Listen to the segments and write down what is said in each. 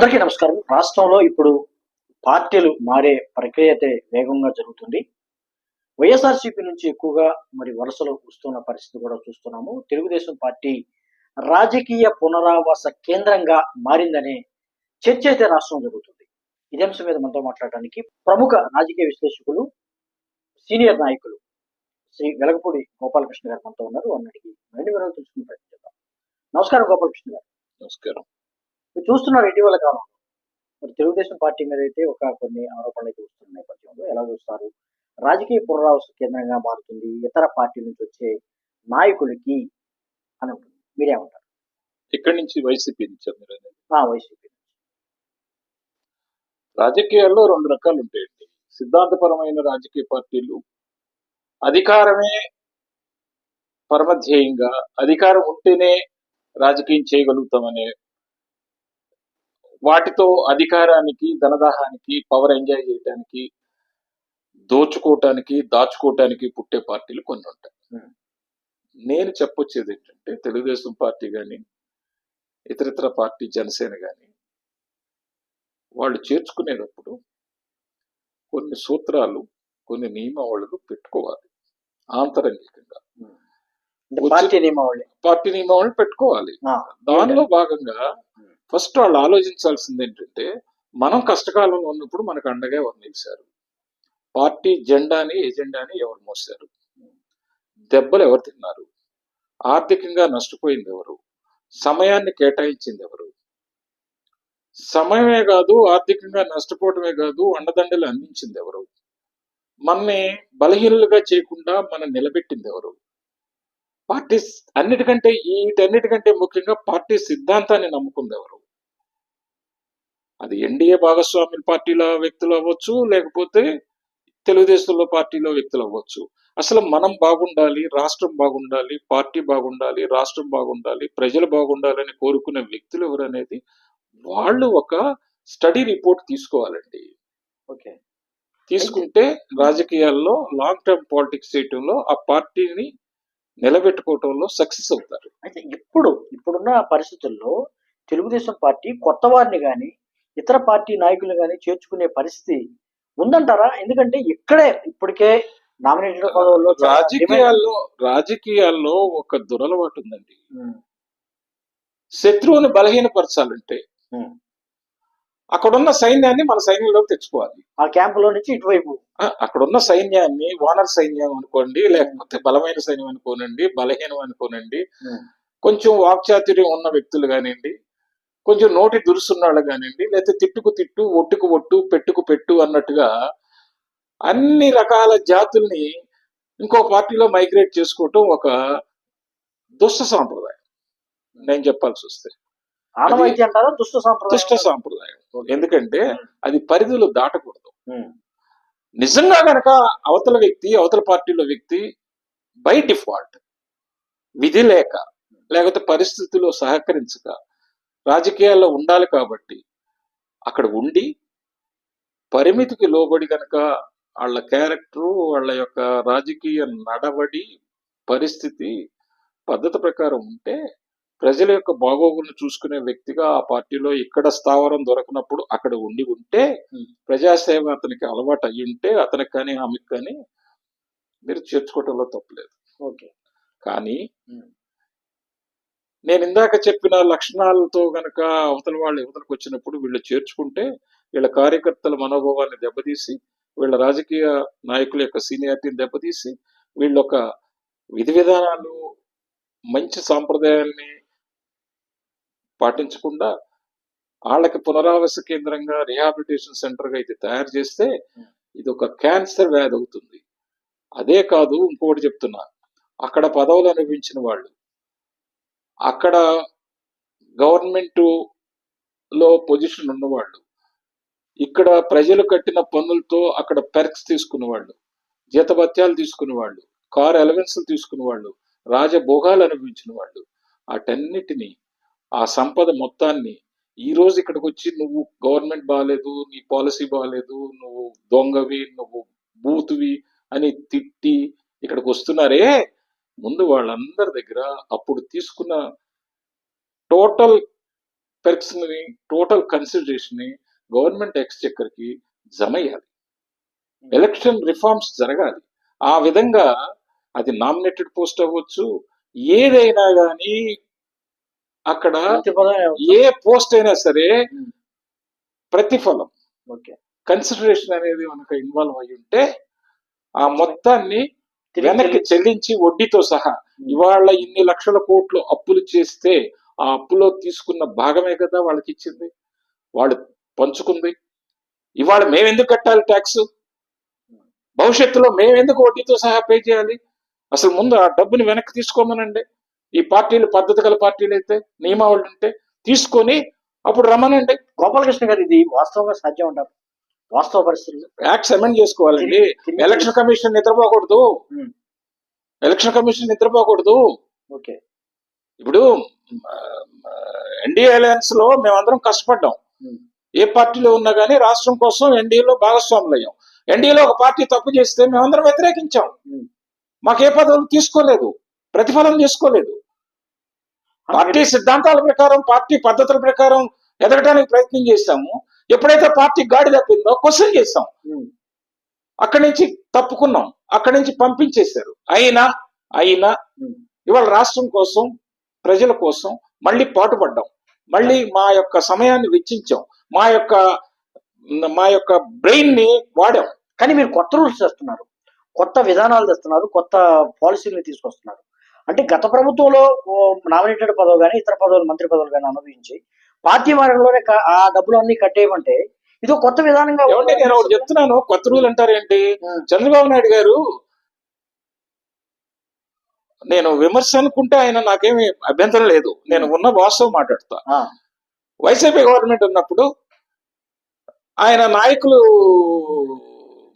అందరికీ నమస్కారం. రాష్ట్రంలో ఇప్పుడు పార్టీలు మారే ప్రక్రియ అయితే వేగంగా జరుగుతుంది. వైఎస్ఆర్సీపీ నుంచి ఎక్కువగా మరి వరుసలు వస్తున్న పరిస్థితి కూడా చూస్తున్నాము. తెలుగుదేశం పార్టీ రాజకీయ పునరావాస కేంద్రంగా మారిందనే చర్చ అయితే రాష్ట్రం జరుగుతుంది. ఇదే అంశం మీద మనతో మాట్లాడడానికి ప్రముఖ రాజకీయ విశ్లేషకులు సీనియర్ నాయకులు శ్రీ వెలగపూడి గోపాలకృష్ణ గారు మనతో ఉన్నారు. అన్నటికి రెండు వివరాలు తెలుసుకుని ప్రయత్నిద్దాం నమస్కారం గోపాలకృష్ణ గారు. నమస్కారం. మీరు చూస్తున్నారు ఇటీవల కాలం మరి తెలుగుదేశం పార్టీ మీద అయితే ఒక కొన్ని ఆరోపణలు అయితే వస్తున్న నేపథ్యంలో ఎలా చూస్తారు? రాజకీయ పునరావాస కేంద్రంగా మారుతుంది. ఇతర పార్టీల నుంచి వచ్చే నాయకులకి అని ఉంటుంది. మీరేమంటారు ఇక్కడి నుంచి వైసీపీ నుంచి వైసీపీ రాజకీయాల్లో రెండు రకాలు ఉంటాయండి. సిద్ధాంతపరమైన రాజకీయ పార్టీలు అధికారమే పరమధ్యేయంగా అధికారం ఉంటేనే రాజకీయం చేయగలుగుతామనే వాటితో అధికారానికి ధనదాహానికి పవర్ ఎంజాయ్ చేయడానికి దోచుకోవటానికి దాచుకోవటానికి పుట్టే పార్టీలు కొన్ని ఉంటాయి. Hmm. నేను చెప్పొచ్చేది ఏంటంటే తెలుగుదేశం పార్టీ కానీ ఇతరితర పార్టీ జనసేన కానీ వాళ్ళు చేర్చుకునేటప్పుడు కొన్ని సూత్రాలు కొన్ని నియమావళులు పెట్టుకోవాలి. ఆంతరంగికంగా. వచ్చి- పార్టీ నియమావళి. పార్టీ నియమావళి పెట్టుకోవాలి. దానిలో భాగంగా ఫస్ట్ వాళ్ళు ఆలోచించాల్సింది ఏంటంటే మనం కష్టకాలంలో ఉన్నప్పుడు మనకు అండగా ఎవరు నిలిచారు? పార్టీ జెండాని ఎజెండాని ఎవరు మోసారు దెబ్బలు ఎవరు తిన్నారు? ఆర్థికంగా నష్టపోయింది ఎవరు? సమయాన్ని కేటాయించింది ఎవరు? సమయమే కాదు ఆర్థికంగా నష్టపోవటమే కాదు అండదండలు అందించింది ఎవరు? మనని బలహీనులుగా చేయకుండా మనం నిలబెట్టింది ఎవరు? పార్టీ అన్నిటికంటే వీటన్నిటికంటే ముఖ్యంగా పార్టీ సిద్ధాంతాన్ని నమ్ముకుంది ఎవరు? అది ఎన్డీఏ భాగస్వామ్య పార్టీల వ్యక్తులు అవ్వచ్చు లేకపోతే తెలుగుదేశంలో పార్టీలో వ్యక్తులు అవ్వచ్చు. అసలు మనం బాగుండాలి రాష్ట్రం బాగుండాలి పార్టీ బాగుండాలి రాష్ట్రం బాగుండాలి ప్రజలు బాగుండాలని కోరుకునే వ్యక్తులు ఎవరు అనేది వాళ్ళు ఒక స్టడీ రిపోర్ట్ తీసుకోవాలండి. ఓకే. తీసుకుంటే రాజకీయాల్లో లాంగ్ టర్మ్ పాలిటిక్స్ చేయటంలో ఆ పార్టీని నిలబెట్టుకోవటంలో సక్సెస్ అవుతారు. అయితే ఇప్పుడు ఇప్పుడున్న పరిస్థితుల్లో తెలుగుదేశం పార్టీ కొత్త వారిని కానీ ఇతర పార్టీ నాయకులు కానీ చేర్చుకునే పరిస్థితి ఉందంటారా? ఎందుకంటే ఇక్కడే ఇప్పటికే నామినేటెడ్ పదవుల్లో రాజకీయాల్లో రాజకీయాల్లో ఒక దురలవాటు ఉందండి. శత్రువుని బలహీనపరచాలంటే. అక్కడున్న సైన్యాన్ని మన సైన్యంలోకి తెచ్చుకోవాలి. ఆ క్యాంపులో నుంచి ఇటువైపు. అక్కడున్న సైన్యాన్ని వానర్ సైన్యం అనుకోండి లేకపోతే బలమైన సైన్యం అనుకోనండి బలహీనం అనుకోనండి కొంచెం వాక్చాతుర్యం ఉన్న వ్యక్తులు కానివ్వండి కొంచెం నోటి దురుసున్నాళ్ళు కానివ్వండి లేకపోతే తిట్టుకు తిట్టు ఒట్టుకు ఒట్టు పెట్టుకు పెట్టు అన్నట్టుగా అన్ని రకాల జాతుల్ని ఇంకో పార్టీలో మైగ్రేట్ చేసుకోవటం ఒక దుష్ట సాంప్రదాయం. నేను చెప్పాల్సి వస్తే. ఆనవాయితీ అంటారా? దుష్ట సాంప్రదాయం దుష్ట సాంప్రదాయం. ఎందుకంటే అది పరిధులు దాటకూడదు. నిజంగా గనక అవతల వ్యక్తి అవతల పార్టీలో వ్యక్తి బై డిఫాల్ట్ విధి లేక లేకపోతే పరిస్థితుల్లో సహకరించక రాజకీయాల్లో ఉండాలి కాబట్టి అక్కడ ఉండి పరిమితికి లోబడి గనక వాళ్ళ క్యారెక్టరు వాళ్ళ యొక్క రాజకీయ నడవడి పరిస్థితి పద్ధతి ప్రకారం ఉంటే ప్రజల యొక్క బాగోగులను చూసుకునే వ్యక్తిగా ఆ పార్టీలో ఇక్కడ స్థావరం దొరకనప్పుడు అక్కడ ఉండి ఉంటే. ప్రజాసేవ అతనికి అలవాటు అయ్యి ఉంటే అతనికి కానీ ఆమెకు కానీ మీరు చేర్చుకోవటంలో తప్పలేదు ఓకే. కానీ నేను ఇందాక చెప్పిన లక్షణాలతో కనుక అవతల వాళ్ళు యువతలకు వచ్చినప్పుడు వీళ్ళు చేర్చుకుంటే వీళ్ళ కార్యకర్తల మనోభావాన్ని దెబ్బతీసి వీళ్ళ రాజకీయ నాయకుల యొక్క సీనియారిటీని దెబ్బతీసి వీళ్ళ ఒక విధి విధానాలు మంచి సాంప్రదాయాల్ని పాటించకుండా వాళ్ళకి పునరావాస కేంద్రంగా రిహాబిలిటేషన్ సెంటర్గా ఇది తయారు చేస్తే ఇది ఒక క్యాన్సర్ వ్యాధి అవుతుంది. అదే కాదు ఇంకొకటి చెప్తున్నా అక్కడ పదవులు అనుభవించిన వాళ్ళు అక్కడ గవర్నమెంట్లో పొజిషన్ ఉన్నవాళ్ళు ఇక్కడ ప్రజలు కట్టిన పన్నులతో అక్కడ పెర్క్స్ తీసుకునేవాళ్ళు జీతభత్యాలు తీసుకునేవాళ్ళు కార్ అలవెన్స్లు తీసుకునేవాళ్ళు రాజభోగాలు అనుభవించిన వాళ్ళు వాటన్నిటినీ ఆ సంపద మొత్తాన్ని ఈ రోజు ఇక్కడికి వచ్చి నువ్వు గవర్నమెంట్ బాగాలేదు నీ పాలసీ బాగాలేదు నువ్వు దొంగవి నువ్వు బూతువి అని తిట్టి ఇక్కడికి వస్తున్నారే ముందు వాళ్ళందరి దగ్గర అప్పుడు తీసుకున్న టోటల్ పెర్క్స్ని టోటల్ కన్సిడరేషన్ని గవర్నమెంట్ ఎక్స్చెక్కర్కి జమయ్యాలి ఎలక్షన్ రిఫార్మ్స్ జరగాలి. ఆ విధంగా అది నామినేటెడ్ పోస్ట్ అవ్వచ్చు. ఏదైనా కానీ అక్కడ ఏ పోస్ట్ అయినా సరే. ప్రతిఫలం. ఓకే. కన్సిడరేషన్ అనేది మనకు ఇన్వాల్వ్ అయి ఉంటే ఆ మొత్తాన్ని వెనక్కి చెల్లించి వడ్డీతో సహా ఇవాళ ఇన్ని లక్షల కోట్లు అప్పులు చేస్తే ఆ అప్పులో తీసుకున్న భాగమే కదా వాళ్ళకి ఇచ్చింది వాళ్ళు పంచుకుంది. ఇవాళ మేమెందుకు కట్టాలి ట్యాక్స్ భవిష్యత్తులో మేమెందుకు వడ్డీతో సహా పే చేయాలి? అసలు ముందు ఆ డబ్బుని వెనక్కి తీసుకోమనండి. ఈ పార్టీలు పద్ధతి గల పార్టీలు అయితే నియమావళి ఉంటే తీసుకొని అప్పుడు రమ్మనండి. గోపాలకృష్ణ గారు ఇది వాస్తవంగా సాధ్యం అంటారు. వాస్తవ పరిస్థితులు యాక్ట్స్ అమెండ్ చేసుకోవాలండి. ఎలక్షన్ కమిషన్ నిద్రపోకూడదు. ఎలక్షన్ కమిషన్ నిద్రపోకూడదు. ఓకే. ఇప్పుడు ఎన్డీఏ అలయన్స్లో మేమందరం కష్టపడ్డాం. ఏ పార్టీలో ఉన్నా కానీ రాష్ట్రం కోసం ఎన్డీఏలో భాగస్వాములు అయ్యాం. ఎన్డీఏలో ఒక పార్టీ తప్పు చేస్తే మేమందరం వ్యతిరేకించాం. మాకు ఏ పదవులు తీసుకోలేదు. ప్రతిఫలం తీసుకోలేదు. పార్టీ సిద్ధాంతాల ప్రకారం పార్టీ పద్ధతుల ప్రకారం ఎదగడానికి ప్రయత్నం చేశాము. ఎప్పుడైతే పార్టీ గాడి తప్పిందో క్వశ్చన్ చేస్తాం. అక్కడి నుంచి తప్పుకున్నాం. అక్కడి నుంచి పంపించేశారు. అయినా అయినా. ఇవాళ రాష్ట్రం కోసం ప్రజల కోసం మళ్ళీ పాటుపడ్డాం. మళ్ళీ మా యొక్క సమయాన్ని వెచ్చించాం. మా యొక్క మా యొక్క బ్రెయిన్ని వాడాం. కానీ మీరు కొత్త రూల్స్ తెస్తున్నారు కొత్త విధానాలు తెస్తున్నారు కొత్త పాలసీలు తీసుకొస్తున్నారు. అంటే గత ప్రభుత్వంలో నామినేటెడ్ పదవి కానీ ఇతర పదవులు మంత్రి పదవులు కానీ అనుభవించి పార్టీ మార్గంలోనే ఆ డబ్బులు అన్ని కట్టేయమంటే ఇది కొత్త విధానంగా ఏమంటే నేను ఒకటి చెప్తున్నాను కొత్త రూల్ అంటారేంటి ఉమ్. చంద్రబాబు నాయుడు గారు నేను విమర్శ అనుకుంటే ఆయన నాకేమి అభ్యంతరం లేదు నేను ఉన్న వాస్తవం మాట్లాడతా వైసీపీ గవర్నమెంట్ ఉన్నప్పుడు ఆయన నాయకులు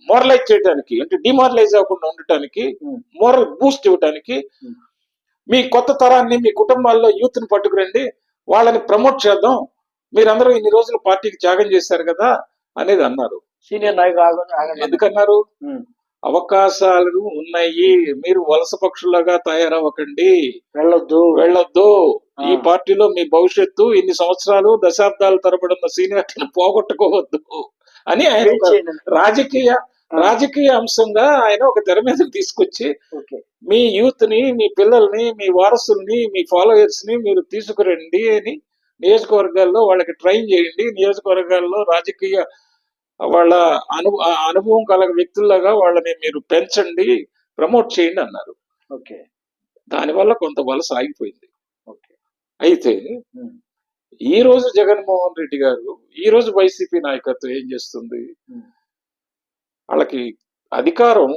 మోరలైజ్ చేయడానికి అంటే డిమారలైజ్ అవ్వకుండా ఉండటానికి. మోరల్ బూస్ట్ ఇవ్వడానికి. మీ కొత్త తరాన్ని మీ కుటుంబాల్లో యూత్ని పట్టుకురండి వాళ్ళని ప్రమోట్ చేద్దాం మీరందరూ ఇన్ని రోజులు పార్టీకి త్యాగం చేశారు కదా అనేది అన్నారు సీనియర్ నాయకులు. ఎందుకన్నారు. అవకాశాలు ఉన్నాయి మీరు వలస పక్షులుగా తయారవ్వకండి వెళ్ళొద్దు వెళ్ళొద్దు. ఈ పార్టీలో మీ భవిష్యత్తు ఇన్ని సంవత్సరాలు దశాబ్దాల తరబడి సీనియారిటీని పోగొట్టుకోవద్దు అని ఆయన. రాజకీయ రాజకీయ అంశంగా ఆయన ఒక తెర మీదకి తీసుకొచ్చి మీ యూత్ని మీ పిల్లల్ని మీ వారసుల్ని మీ ఫాలోయర్స్ని మీరు తీసుకురండి అని నియోజకవర్గాల్లో వాళ్ళకి ట్రైన్ చేయండి. నియోజకవర్గాల్లో రాజకీయ వాళ్ళ అను అనుభవం కల వ్యక్తుల్లాగా వాళ్ళని మీరు పెంచండి ప్రమోట్ చేయండి అన్నారు. ఓకే. దానివల్ల కొంత వలస ఆగిపోయింది ఓకే. అయితే. ఈ రోజు జగన్మోహన్ రెడ్డి గారు ఈ రోజు వైసీపీ నాయకత్వం ఏం చేస్తుంది. వాళ్ళకి అధికారం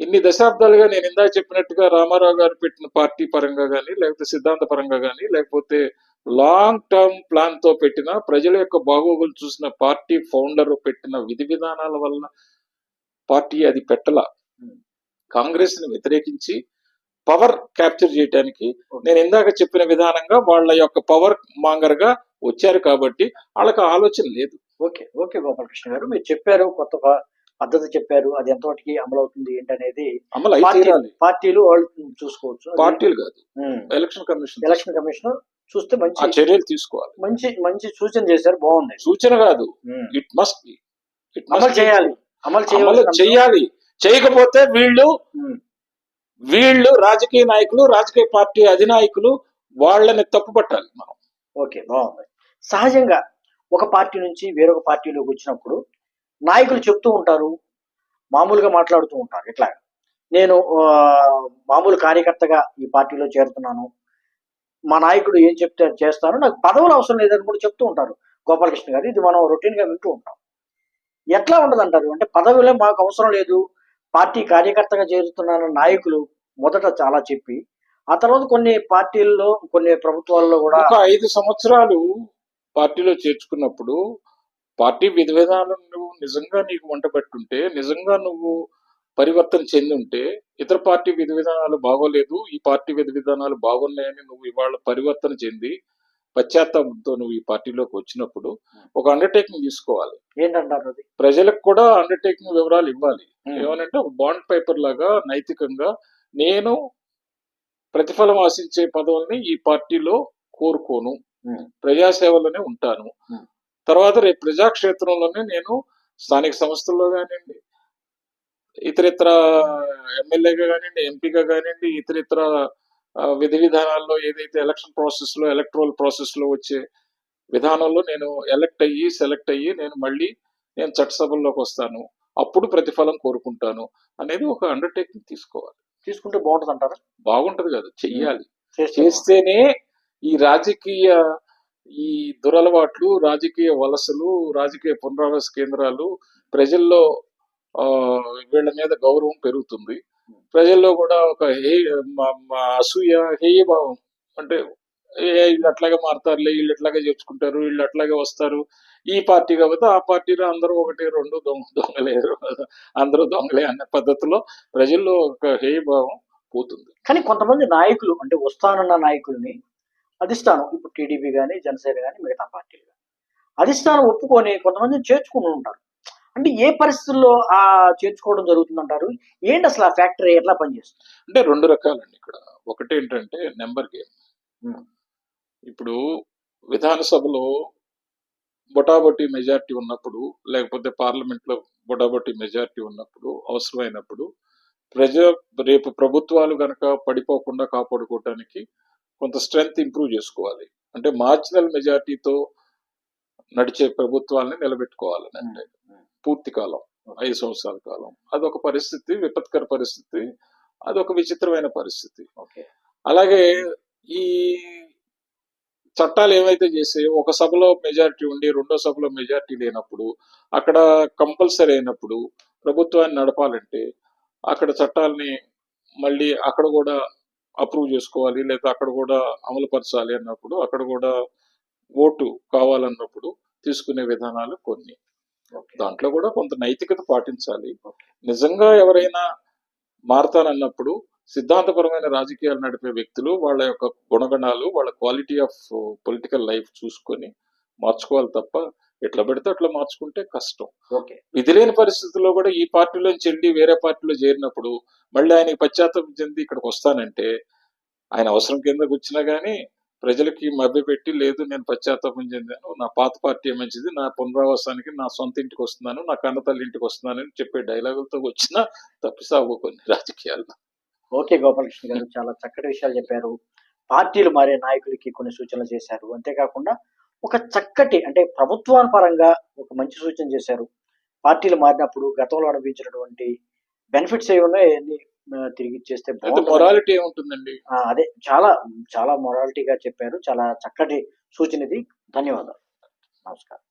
ఇన్ని దశాబ్దాలుగా నేను ఇందాక చెప్పినట్టుగా రామారావు గారు పెట్టిన పార్టీ పరంగా కానీ లేకపోతే సిద్ధాంత పరంగా కానీ లేకపోతే లాంగ్ టర్మ్ ప్లాన్తో పెట్టిన ప్రజల యొక్క బాగోగులు చూసిన పార్టీ ఫౌండర్ పెట్టిన విధి విధానాల వలన పార్టీ అది పెట్టల. కాంగ్రెస్ని కాంగ్రెస్ని వ్యతిరేకించి పవర్ క్యాప్చర్ చేయడానికి నేను ఇందాక చెప్పిన విధానంగా వాళ్ళ యొక్క పవర్ మాంగర్గా వచ్చారు కాబట్టి వాళ్ళకి ఆలోచన లేదు. ఓకే ఓకే గోపాలకృష్ణ గారు మీరు చెప్పారు కొత్త పద్ధతి చెప్పారు అది ఎంతవరకు అమలు అవుతుంది ఏంటనేది అమలు పార్టీలు వాళ్ళు చూసుకోవచ్చు. పార్టీలు కాదు. ఎలక్షన్ కమిషన్ ఎలక్షన్ కమిషన్ చూస్తే మంచి చర్యలు తీసుకోవాలి. మంచి మంచి సూచన చేశారు బాగుంది సూచన కాదు. ఇట్ మస్ట్ ఇట్ అమలు చేయాలి. అమలు అమలు చేయాలి. చేయాలి చేయకపోతే వీళ్ళు వీళ్ళు రాజకీయ నాయకులు రాజకీయ పార్టీ అధినాయకులు వాళ్ళని తప్పుపట్టాలి మనం. ఓకే బాగుంది. సహజంగా ఒక పార్టీ నుంచి వేరొక పార్టీలోకి వచ్చినప్పుడు నాయకులు చెప్తూ ఉంటారు మామూలుగా మాట్లాడుతూ ఉంటారు. ఇట్లా నేను మామూలు కార్యకర్తగా ఈ పార్టీలో చేరుతున్నాను. మా నాయకుడు ఏం చెప్తే చేస్తాను నాకు పదవులు అవసరం లేదని కూడా చెప్తూ ఉంటారు. గోపాలకృష్ణ గారు. ఇది మనం రొటీన్గా వింటూ ఉంటాం. ఎట్లా ఉండదంటారు? అంటే పదవులే మాకు అవసరం లేదు. పార్టీ కార్యకర్తగా చేరుతున్నాను నాయకులు మొదట చాలా చెప్పి ఆ తర్వాత కొన్ని పార్టీల్లో కొన్ని ప్రభుత్వాల్లో కూడా ఐదు సంవత్సరాలు పార్టీలో చేర్చుకున్నప్పుడు పార్టీ విధి విధానం నువ్వు నిజంగా నీకు వంట పెట్టుంటే నిజంగా నువ్వు పరివర్తన చెంది ఉంటే ఇతర పార్టీ విధి విధానాలు బాగోలేదు ఈ పార్టీ విధి విధానాలు బాగున్నాయని నువ్వు ఇవాళ పరివర్తన చెంది పశ్చాత్తాపంతో నువ్వు ఈ పార్టీలోకి వచ్చినప్పుడు ఒక అండర్టేకింగ్ తీసుకోవాలి. ఏంటంటారు అది? ప్రజలకు కూడా అండర్టేకింగ్ వివరాలు ఇవ్వాలి. ఏమనంటే ఒక బాండ్ పేపర్ లాగా నైతికంగా నేను ప్రతిఫలం ఆశించే పదవుల్ని ఈ పార్టీలో కోరుకోను. ప్రజాసేవలోనే ఉంటాను. తర్వాత రేపు ప్రజాక్షేత్రంలోనే నేను స్థానిక సంస్థల్లో కానివ్వండి ఇతరితర ఎమ్మెల్యేగా కానివ్వండి ఎంపీగా కానివ్వండి ఇతరితర విధి విధానాల్లో ఏదైతే ఎలక్షన్ ప్రాసెస్లో ఎలక్ట్రల్ ప్రాసెస్లో వచ్చే విధానంలో నేను ఎలక్ట్ అయ్యి సెలెక్ట్ అయ్యి నేను మళ్ళీ నేను చట్టసభల్లోకి వస్తాను. అప్పుడు ప్రతిఫలం కోరుకుంటాను అనేది ఒక అండర్టేకింగ్ తీసుకోవాలి. తీసుకుంటే బాగుంటుంది అంటారా బాగుంటది కదా చెయ్యాలి. చేస్తే చేస్తేనే ఈ రాజకీయ ఈ దురలవాట్లు రాజకీయ వలసలు రాజకీయ పునరావాస కేంద్రాలు ప్రజల్లో ఆ, వీళ్ళ మీద గౌరవం పెరుగుతుంది. ప్రజల్లో కూడా ఒక హే అసూయ హేయభావం. అంటే ఏ వీళ్ళు అట్లాగే మారుతారులే వీళ్ళు ఎట్లాగే చేర్చుకుంటారు వీళ్ళు అట్లాగే వస్తారు. ఈ పార్టీ కాబట్టి ఆ పార్టీలో అందరూ ఒకటి రెండు దొంగ దొంగలే అందరూ దొంగలే అనే పద్ధతిలో ప్రజల్లో ఒక హేయభావం పోతుంది. కానీ కొంతమంది నాయకులు అంటే వస్తానన్న నాయకుల్ని అధిష్టానం ఇప్పుడు టీడీపీ కానీ జనసేన కానీ మిగతా పార్టీలు కానీ అధిష్టానం ఒప్పుకొని కొంతమందిని చేర్చుకుని ఉంటారు. అంటే ఏ పరిస్థితుల్లో ఆ చేర్చుకోవడం జరుగుతుందంటారు? ఏంటి అసలు ఆ ఫ్యాక్టరీ ఎట్లా పనిచేస్తుంది? అంటే రెండు రకాలండి ఇక్కడ. ఒకటి ఏంటంటే నెంబర్ గేమ్. ఇప్పుడు విధానసభలో బొటాబొటి మెజారిటీ ఉన్నప్పుడు లేకపోతే పార్లమెంట్లో బొటాబొటి మెజారిటీ ఉన్నప్పుడు అవసరమైనప్పుడు ప్రజ రేపు ప్రభుత్వాలు గనక పడిపోకుండా కాపాడుకోవటానికి కొంత స్ట్రెంగ్త్ ఇంప్రూవ్ చేసుకోవాలి. అంటే మార్జినల్ మెజారిటీతో నడిచే ప్రభుత్వాలని నిలబెట్టుకోవాలని అంటే పూర్తి కాలం ఐదు సంవత్సరాల కాలం. అదొక పరిస్థితి విపత్కర పరిస్థితి అదొక విచిత్రమైన పరిస్థితి. ఓకే. అలాగే ఈ చట్టాలు ఏవైతే చేసాయో ఒక సభలో మెజారిటీ ఉండి రెండో సభలో మెజారిటీ లేనప్పుడు అక్కడ కంపల్సరీ అయినప్పుడు ప్రభుత్వాన్ని నడపాలంటే అక్కడ చట్టాలని మళ్ళీ అక్కడ కూడా అప్రూవ్ చేసుకోవాలి లేదా అక్కడ కూడా అమలు పరచాలి అన్నప్పుడు అక్కడ కూడా ఓటు కావాలన్నప్పుడు తీసుకునే విధానాలు కొన్ని. దాంట్లో కూడా కొంత నైతికత పాటించాలి. నిజంగా ఎవరైనా మారతానన్నప్పుడు సిద్ధాంతపరమైన రాజకీయాలు నడిపే వ్యక్తులు వాళ్ళ యొక్క గుణగణాలు వాళ్ళ క్వాలిటీ ఆఫ్ పొలిటికల్ లైఫ్ చూసుకొని మార్చుకోవాలి తప్ప ఎట్లా పెడితే అట్లా మార్చుకుంటే కష్టం. ఓకే. విధి లేని పరిస్థితుల్లో కూడా ఈ పార్టీలో చెల్లి వేరే పార్టీలో చేరినప్పుడు మళ్ళీ ఆయనకి పశ్చాత్తాపం చెంది ఇక్కడికి వస్తానంటే ఆయన అవసరం కిందకు వచ్చినా గానీ ప్రజలకి మభ్యపెట్టి లేదు నేను పశ్చాత్తాపం చెందాను నా పాత పార్టీ మంచిది నా పునరావాసానికి నా సొంత ఇంటికి వస్తున్నాను నా కన్నతల్లి ఇంటికి వస్తున్నాను అని చెప్పే డైలాగులతో వచ్చినా తప్పిసాగు కొన్ని రాజకీయాల్లో. ఓకే గోపాలకృష్ణ గారు చాలా చక్కటి విషయాలు చెప్పారు. పార్టీలు మారే నాయకులకి కొన్ని సూచనలు చేశారు. అంతేకాకుండా ఒక చక్కటి అంటే ప్రభుత్వాల పరంగా ఒక మంచి సూచన చేశారు. పార్టీలు మారినప్పుడు గతంలో అనుభవించినటువంటి బెనిఫిట్స్ ఏమి ఉన్నాయో అవన్నీ ఆ, తిరిగి బాగుంటుంది. మొరాలిటీ ఏముంటుందండి? ఆ, అదే చాలా చాలా మొరాలిటీగా చెప్పారు. చాలా చక్కటి సూచన ఇది. ధన్యవాదాలు. నమస్కారం.